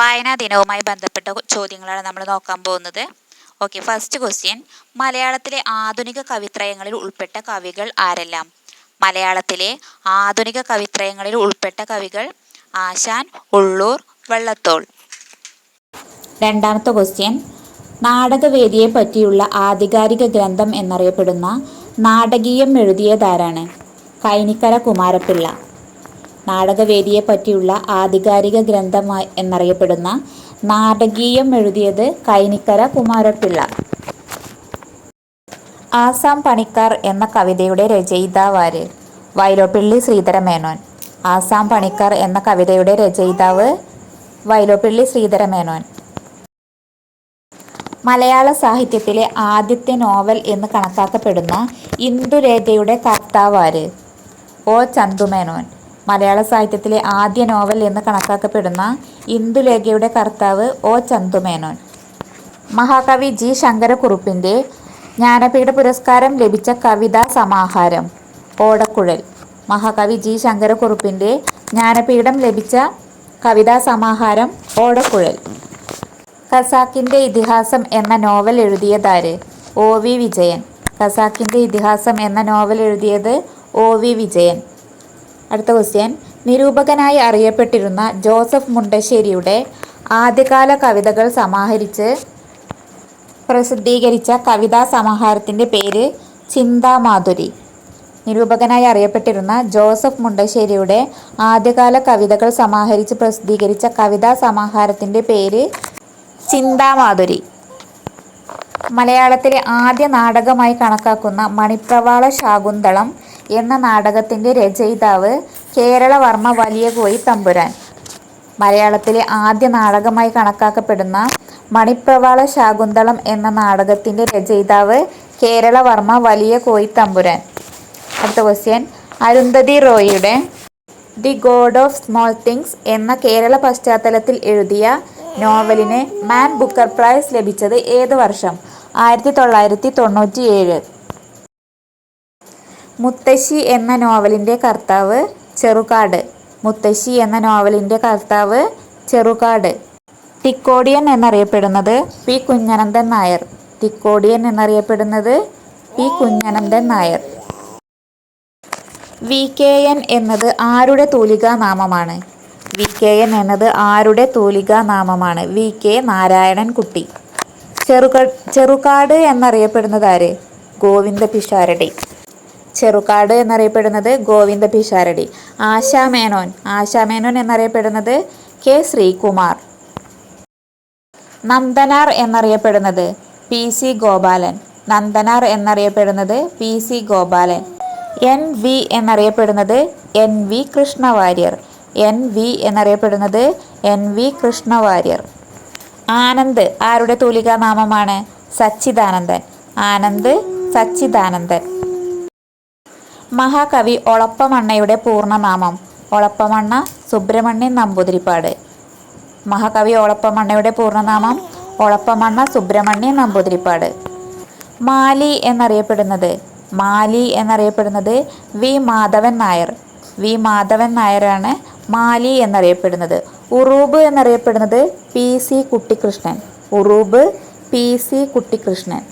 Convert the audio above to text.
വായനാ ദിനവുമായി ബന്ധപ്പെട്ട ചോദ്യങ്ങളാണ് നമ്മൾ നോക്കാൻ പോകുന്നത്. ഓക്കെ ഫസ്റ്റ് ക്വസ്റ്റ്യൻ മലയാളത്തിലെ ആധുനിക കവിത്രയങ്ങളിൽ ഉൾപ്പെട്ട കവികൾ ആരെല്ലാം? മലയാളത്തിലെ ആധുനിക കവിത്രയങ്ങളിൽ ഉൾപ്പെട്ട കവികൾ ആശാൻ ഉള്ളൂർ വള്ളത്തോൾ. രണ്ടാമത്തെ ക്വസ്റ്റ്യൻ നാടകവേദിയെ പറ്റിയുള്ള ആധികാരിക ഗ്രന്ഥം എന്നറിയപ്പെടുന്ന നാടകീയം എഴുതിയതാരാണ്? കൈനിക്കര കുമാരപിള്ള നാടകവേദിയെ പറ്റിയുള്ള ആധികാരിക ഗ്രന്ഥമായി എന്നറിയപ്പെടുന്ന നാടകീയം എഴുതിയത് കൈനിക്കര കുമാരപിള്ള. ആസാം പണിക്കാർ എന്ന കവിതയുടെ രചയിതാവാര് വൈലോപ്പിള്ളി ശ്രീധരമേനോൻ. ആസാം പണിക്കാർ എന്ന കവിതയുടെ രചയിതാവ് വൈലോപ്പിള്ളി ശ്രീധരമേനോൻ. മലയാള സാഹിത്യത്തിലെ ആദ്യത്തെ നോവൽ എന്ന് കണക്കാക്കപ്പെടുന്ന ഇന്ദുരേഖയുടെ കർത്താവാര് ഒ ചന്തുമേനോൻ. മലയാള സാഹിത്യത്തിലെ ആദ്യ നോവൽ എന്ന് കണക്കാക്കപ്പെടുന്ന ഇന്ദുലേഖയുടെ കർത്താവ് ഒ ചന്തുമേനോൻ. മഹാകവി ജി ശങ്കരക്കുറുപ്പിന്റെ ജ്ഞാനപീഠ പുരസ്കാരം ലഭിച്ച കവിതാ സമാഹാരം ഓടക്കുഴൽ. മഹാകവി ജി ശങ്കരക്കുറുപ്പിന്റെ ജ്ഞാനപീഠം ലഭിച്ച കവിതാ സമാഹാരം ഓടക്കുഴൽ. ഖസാക്കിന്റെ ഇതിഹാസം എന്ന നോവൽ എഴുതിയതാര്? O V Vijayan. ഖസാക്കിന്റെ ഇതിഹാസം എന്ന നോവൽ എഴുതിയത് ഒ വി വിജയൻ. അടുത്ത ക്വസ്റ്റ്യൻ. നിരൂപകനായി അറിയപ്പെട്ടിരുന്ന ജോസഫ് മുണ്ടശ്ശേരിയുടെ ആദ്യകാല കവിതകൾ സമാഹരിച്ച് പ്രസിദ്ധീകരിച്ച കവിതാ സമാഹാരത്തിന്റെ പേര് ചിന്താമാധുരി. നിരൂപകനായി അറിയപ്പെട്ടിരുന്ന ജോസഫ് മുണ്ടശ്ശേരിയുടെ ആദ്യകാല കവിതകൾ സമാഹരിച്ച് പ്രസിദ്ധീകരിച്ച കവിതാ സമാഹാരത്തിന്റെ പേര് ചിന്താമാധുരി. മലയാളത്തിലെ ആദ്യ നാടകമായി കണക്കാക്കുന്ന മണിപ്രവാള ശാകുന്തളം എന്ന നാടകത്തിന്റെ രചയിതാവ് കേരളവർമ്മ വലിയ കോയി തമ്പുരാൻ. മലയാളത്തിലെ ആദ്യ നാടകമായി കണക്കാക്കപ്പെടുന്ന മണിപ്രവാള ശാകുന്തളം എന്ന നാടകത്തിന്റെ രചയിതാവ് കേരളവർമ്മ വലിയ കോയി തമ്പുരാൻ. അടുത്ത question Arundhati റോയിയുടെ the god of small things എന്ന കേരള പശ്ചാത്തലത്തിൽ എഴുതിയ നോവലിന് മാൻ ബുക്കർ പ്രൈസ് ലഭിച്ചത് ഏത് വർഷം? ആയിരത്തി തൊള്ളായിരത്തി തൊണ്ണൂറ്റി ഏഴ് മുത്തശ്ശി എന്ന നോവലിന്റെ കർത്താവ് ചെറുകാട്. മുത്തശ്ശി എന്ന നോവലിന്റെ കർത്താവ് ചെറുകാട്. തിക്കോടിയൻ എന്നറിയപ്പെടുന്നത് പി കുഞ്ഞനന്ദൻ നായർ. തിക്കോടിയൻ എന്നറിയപ്പെടുന്നത് P Kunjanandan Nair. V K N എന്നത് ആരുടെ തൂലികാ നാമമാണ്? വി കെ എൻ എന്നത് ആരുടെ തൂലികാ നാമമാണ്? വി കെ നാരായണൻ കുട്ടി. ചെറുക ചെറുകാട് എന്നറിയപ്പെടുന്നത് ആര്? ഗോവിന്ദ പിഷാരടി. ചെറുകാട് എന്നറിയപ്പെടുന്നത് ഗോവിന്ദ പിഷാരടി. ആശാമേനോൻ ആശാമേനോൻ എന്നറിയപ്പെടുന്നത് കെ ശ്രീകുമാർ. നന്ദനാർ എന്നറിയപ്പെടുന്നത് പി സി ഗോപാലൻ. നന്ദനാർ എന്നറിയപ്പെടുന്നത് P C Gopalan. N V എന്നറിയപ്പെടുന്നത് N V Krishnavariyar. N V എന്നറിയപ്പെടുന്നത് എൻ വി കൃഷ്ണവാര്യർ. ആനന്ദ്. ആരുടെ തൂലികാനാമമാണ്? സച്ചിദാനന്ദൻ. ആനന്ദ് സച്ചിദാനന്ദൻ. മഹാകവി ഒളപ്പമണ്ണയുടെ പൂർണനാമം. ഒളപ്പമണ്ണ സുബ്രഹ്മണ്യൻ നമ്പൂതിരിപ്പാട്. മഹാകവി ഒളപ്പമണ്ണയുടെ പൂർണനാമം ഒളപ്പമണ്ണ സുബ്രഹ്മണ്യൻ നമ്പൂതിരിപ്പാട്. മാലി എന്നറിയപ്പെടുന്നത് മാലി എന്നറിയപ്പെടുന്നത് വി മാധവൻ നായർ. വി മാധവൻ നായരാണ് മാലി എന്നറിയപ്പെടുന്നത്. ഉറൂബ് എന്നറിയപ്പെടുന്നത് P C Kuttikrishnan Uroob P C Kuttikrishnan